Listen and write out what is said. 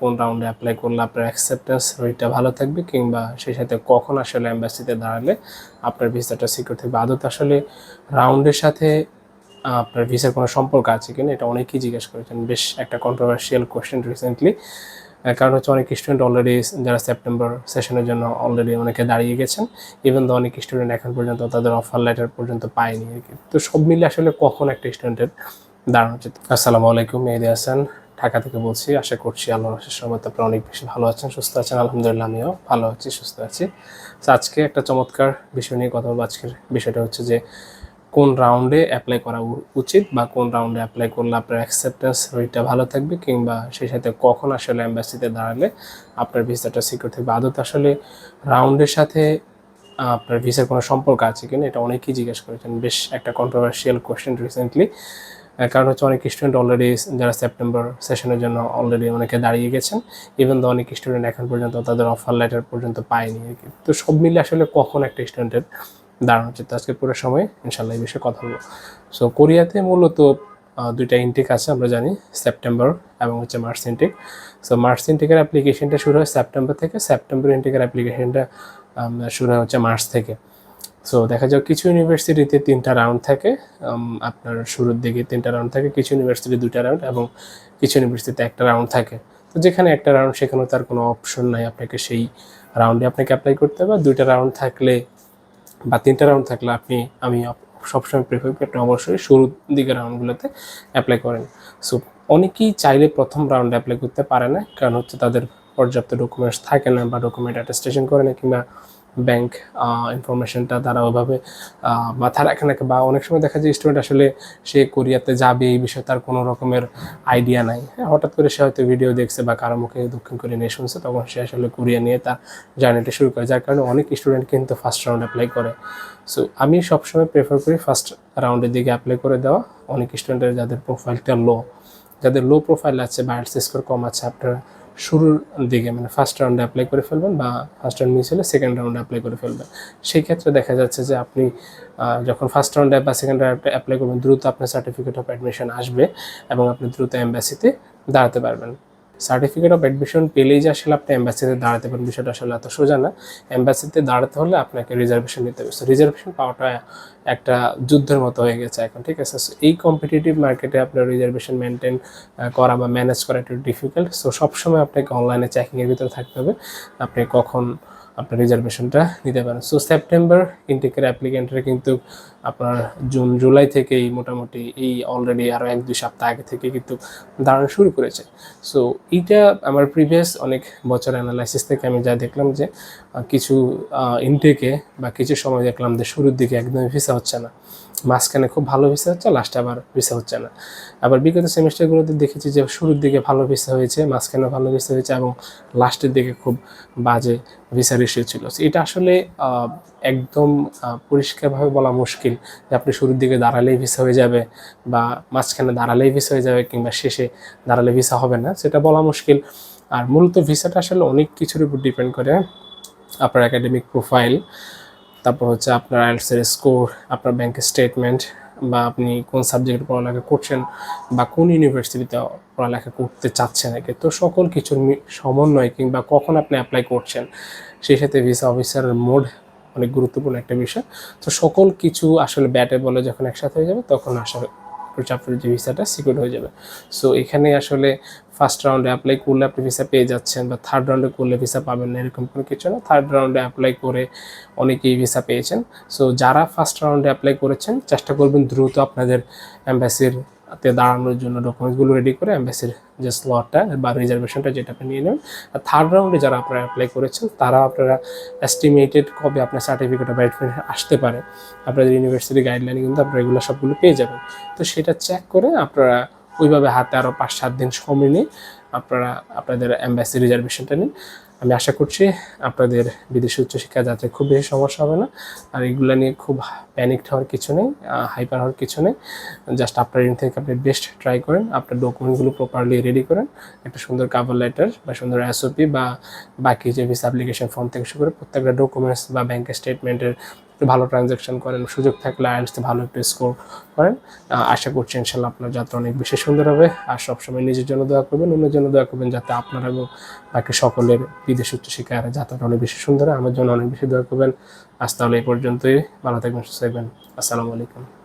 কোন রাউন্ডে অ্যাপ্লাই করলে আপনার অ্যাকসেপ্টেন্স রেটটা ভালো থাকবে কিংবা সেই সাথে কখন আসলে অ্যাম্বাসিতে দাঁড়ালে আপনার ভিসাটা সিকিউর থাকবে। আদতে আসলে রাউন্ডের সাথে আপনার ভিসার কোনো সম্পর্ক আছে কিনা, এটা অনেকেই জিজ্ঞেস করেছেন। বেশ একটা কন্ট্রোভার্সিয়াল কোয়েশ্চেন রিসেন্টলি কারণ হচ্ছে অনেক স্টুডেন্ট অলরেডি যারা সেপ্টেম্বর সেশনের জন্য অলরেডি অনেকে দাঁড়িয়ে গেছেন ইভেন তো অনেক স্টুডেন্ট এখন পর্যন্ত তাদের অফার লেটার পর্যন্ত পায়নি আর কি। তো সব মিলে আসলে কখন একটা স্টুডেন্টের দাঁড়ানো উচিত? আসসালামু আলাইকুম, মেহেদি হাসান। ঢাকা থেকে বলছি, আশা করছি আল্লাহর আশিস রহমতে আপনারা অনেক বেশি ভালো আছেন, সুস্থ আছেন। আলহামদুলিল্লাহ আমিও ভালো আছি, সুস্থ আছি। তো আজকে একটা চমৎকার বিষয় নিয়ে কথা বলব। আজকের বিষয়টা হচ্ছে যে, কোন রাউন্ডে অ্যাপ্লাই করা উচিত বা কোন রাউন্ডে অ্যাপ্লাই করলে আপনার অ্যাকসেপ্টেন্স রেটটা ভালো থাকবে কিংবা সেই সাথে কখন আসলে অ্যাম্বাসিতে দাঁড়ালে আপনার ভিসাটা সিকিউর থাকবে? আদতে আসলে রাউন্ডের সাথে আপনার ভিসার কোনো সম্পর্ক আছে কিনা? এটা অনেকেই জিজ্ঞেস করেছেন। বেশ একটা কন্ট্রোভার্সিয়াল কোয়েশ্চেন রিসেন্টলি কারণ হচ্ছে অনেক স্টুডেন্ট অলরেডি যারা সেপ্টেম্বর সেশনের জন্য অলরেডি অনেকে দাঁড়িয়ে গেছেন ইভেন তো অনেক স্টুডেন্ট এখন পর্যন্ত তাদের অফার লেটার পর্যন্ত পায়নি আর কি। তো সব মিলে আসলে কখন একটা স্টুডেন্টের দাঁড়ানো উচিত? আজকে পুরো সময় ইনশাল্লাহ এই বিষয়ে কথা বলব। সো কোরিয়াতে মূলত দুইটা ইনটেক আছে আমরা জানি সেপ্টেম্বর এবং হচ্ছে মার্চ ইনটেক সো মার্চ ইনটেকের অ্যাপ্লিকেশনটা শুরু হয় সেপ্টেম্বর থেকে। সেপ্টেম্বর ইনটেকের অ্যাপ্লিকেশনটা শুরু হয় হচ্ছে মার্চ থেকে। সো দেখা যাক কিছু ইউনিভার্সিটিতে তিনটা রাউন্ড থাকে আপনার শুরুর দিকে তিনটা রাউন্ড থাকে, কিছু ইউনিভার্সিটি দুইটা রাউন্ড এবং কিছু ইউনিভার্সিটিতে একটা রাউন্ড থাকে। তো যেখানে একটা রাউন্ড সেখানেও তার কোনো অপশন নাই। আপনাকে সেই রাউন্ডে আপনাকে অ্যাপ্লাই করতে হবে। দুইটা রাউন্ড থাকলে বা তিনটা রাউন্ড থাকলে আপনি, আমি সবসময় প্রেফার করি আপনি অবশ্যই শুরুর দিকের রাউন্ডগুলোতে অ্যাপ্লাই করেন। সো অনেকেই চাইলে প্রথম রাউন্ডে অ্যাপ্লাই করতে পারে না, কারণ হচ্ছে তাদের পর্যাপ্ত ডকুমেন্টস থাকে না বা ডকুমেন্ট অ্যাটেস্টেশন করে না কিংবা ব্যাংক ইনফরমেশনটা তারা ওইভাবে মাথায় রাখে না বা অনেক সময় দেখা যায় স্টুডেন্ট আসলে সে কোরিয়াতে যাবে এই বিষয়ে তার কোনো রকমের আইডিয়া নাই। হ্যাঁ, হঠাৎ করে সে হয়তো ভিডিও দেখছে বা কারও মুখে দক্ষিণ কোরিয়া নিয়ে শুনছে তখন সে আসলে কোরিয়া নিয়ে তার জার্নিটা শুরু করে। যার কারণে অনেক স্টুডেন্ট কিন্তু ফার্স্ট রাউন্ড অ্যাপ্লাই করে। সো আমি সবসময় প্রেফার করি ফার্স্ট রাউন্ডের দিকে অ্যাপ্লাই করে দেওয়া। অনেক স্টুডেন্টের যাদের প্রোফাইলটা লো যাদের লো প্রোফাইল আছে বা স্কোর কম আছে আপনারা শুরুর দিকে মানে ফার্স্ট রাউন্ডে অ্যাপ্লাই করে ফেলবেন বা ফার্স্ট রাউন্ড মিস হলে সেকেন্ড রাউন্ডে অ্যাপ্লাই করে ফেলবেন। সেই ক্ষেত্রে দেখা যাচ্ছে যে আপনি যখন ফার্স্ট রাউন্ডে বা সেকেন্ড রাউন্ডে অ্যাপ্লাই করবেন, দ্রুত আপনার সার্টিফিকেট অফ অ্যাডমিশন আসবে এবং আপনি দ্রুত এম্বাসিতে দাঁড়াতে পারবেন। সার্টিফিকেট অফ অ্যাডমিশন পেলেই যে আসলে আপনি এম্বাসিতে দাঁড়াতে পারেন বিষয়টা আসলে এত সোজা না। এম্বাসিতে দাঁড়াতে হলে আপনাকে রিজার্ভেশন নিতে হবে। রিজার্ভেশন পাওয়াটা একটা যুদ্ধের মতো হয়ে গেছে এখন ঠিক আছে? So, এই কম্পিটিটিভ মার্কেটে আপনার রিজার্ভেশন মেনটেন করা বা ম্যানেজ করা একটু ডিফিকাল্ট সো সবসময় আপনাকে অনলাইনে চেকিংয়ের ভিতরে থাকতে হবে। আপনি কখন আপনার রিজার্ভেশনটা নিতে পারেন। সো সেপ্টেম্বর ইনটেকের অ্যাপ্লিকেন্টরা কিন্তু আপনার জুন, জুলাই থেকেই মোটামুটি এই অলরেডি আরও এক, দুই সপ্তাহ আগে থেকে কিন্তু দাঁড়ানো শুরু করেছে। সো এইটা আমার প্রিভিয়াস অনেক বছর অ্যানালাইসিস থেকে আমি যা দেখলাম যে কিছু ইনটেকে বা কিছু সময় দেখলাম যে শুরুর দিকে একদমই ভিসা হচ্ছে না। মাঝখানে খুব ভালো ভিসা হচ্ছে লাস্টে আবার ভিসা হচ্ছে না। আবার বিগত সেমিস্টারগুলোতে দেখেছি যে শুরুর দিকে ভালো ভিসা হয়েছে মাঝখানে ভালো ভিসা হয়েছে এবং লাস্টের দিকে খুব বাজে ভিসার ইস্যু ছিল। এটা আসলে একদম পরিষ্কারভাবে বলা মুশকিল যে আপনি শুরুর দিকে দাঁড়ালেই ভিসা হয়ে যাবে বা মাঝখানে দাঁড়ালেই ভিসা হয়ে যাবে কিংবা শেষে দাঁড়ালে ভিসা হবে না, সেটা বলা মুশকিল। আর মূলত ভিসাটা আসলে অনেক কিছুর উপর ডিপেন্ড করে, আপনার একাডেমিক প্রোফাইল তারপর হচ্ছে আপনার আইএলসের স্কোর আপনার ব্যাংকের স্টেটমেন্ট বা আপনি কোন সাবজেক্টে পড়ালেখা করছেন বা কোন ইউনিভার্সিটিতে পড়ালেখা করতে চাচ্ছেন কি। তো সকল কিছুর সমন্বয় কিংবা কখন আপনি অ্যাপ্লাই করছেন, সেই সাথে ভিসা অফিসারের মোড অনেক গুরুত্বপূর্ণ একটা বিষয়। তো সকল কিছু আসলে ব্যাটে বলে যখন একসাথে হয়ে যাবে, তখন আসলে আপনার যে ভিসাটা সিকিউর হয়ে যাবে। সো এখানে আসলে ফার্স্ট রাউন্ডে অ্যাপ্লাই করলে আপনি ভিসা পেয়ে যাচ্ছেন বা থার্ড রাউন্ডে করলে ভিসা পাবেন না, এরকম কোনো কিছু না। থার্ড রাউন্ডে অ্যাপ্লাই করে অনেকেই ভিসা পেয়েছেন। সো যারা ফার্স্ট রাউন্ডে অ্যাপ্লাই করেছেন, চেষ্টা করবেন দ্রুত আপনাদের অ্যাম্বাসির তে দাঁড়ানোর জন্য ডকুমেন্টসগুলো রেডি করে অ্যাম্বাসির যে স্লটটা বা রিজার্ভেশনটা যেটা আপনি নিয়ে নেবেন। আর থার্ড রাউন্ডে যারা আপনারা অ্যাপ্লাই করেছেন, তারা আপনারা এস্টিমেটেড কবে আপনার সার্টিফিকেট অ্যাডমিশন আসতে পারে। আপনাদের ইউনিভার্সিটি গাইডলাইন কিন্তু আপনারা এগুলো সবগুলো পেয়ে যাবেন। তো সেটা চেক করে আপনারা ওইভাবে হাতে আরও পাঁচ সাত দিন সময় নিয়ে আপনারা, আপনাদের অ্যাম্বাসি রিজার্ভেশনটা নিন। আমি আশা করছি আপনাদের বিদেশি উচ্চশিক্ষা যাত্রায় খুব বেশি সমস্যা হবে না। আর এগুলো নিয়ে খুব প্যানিকড হওয়ার কিছু নেই হাইপার হওয়ার কিছু নেই। জাস্ট আপনার এখান থেকে আপনি বেস্ট ট্রাই করেন, আপনার ডকুমেন্টগুলো প্রপারলি রেডি করেন। একটা সুন্দর কাভার লেটার বা সুন্দর এসওপি বা বাকি যে ভিসা অ্যাপ্লিকেশন ফর্ম থেকে শুরু করে প্রত্যেকটা ডকুমেন্টস বা ব্যাংকের স্টেটমেন্টের ভালো ট্রানজ্যাকশন করেন, সুযোগ থাকলে আইএলসতে ভালো একটু স্কোর করেন। আশা করছি ইনশাল্লাহ আপনার যাত্রা অনেক বেশি সুন্দর হবে। আর সবসময় নিজের জন্য দোয়া করবেন, অন্যের জন্য দোয়া করবেন যাতে আপনার এবং বাকি সকলের বিদেশ উচ্চশিক্ষার যাত্রাটা অনেক বেশি সুন্দর। আমার জন্য অনেক বেশি দোয়া করবেন। আজ তাহলে এই পর্যন্তই। ভালো থাকবেন, সুস্থ থাকবেন। আসসালামু আলাইকুম।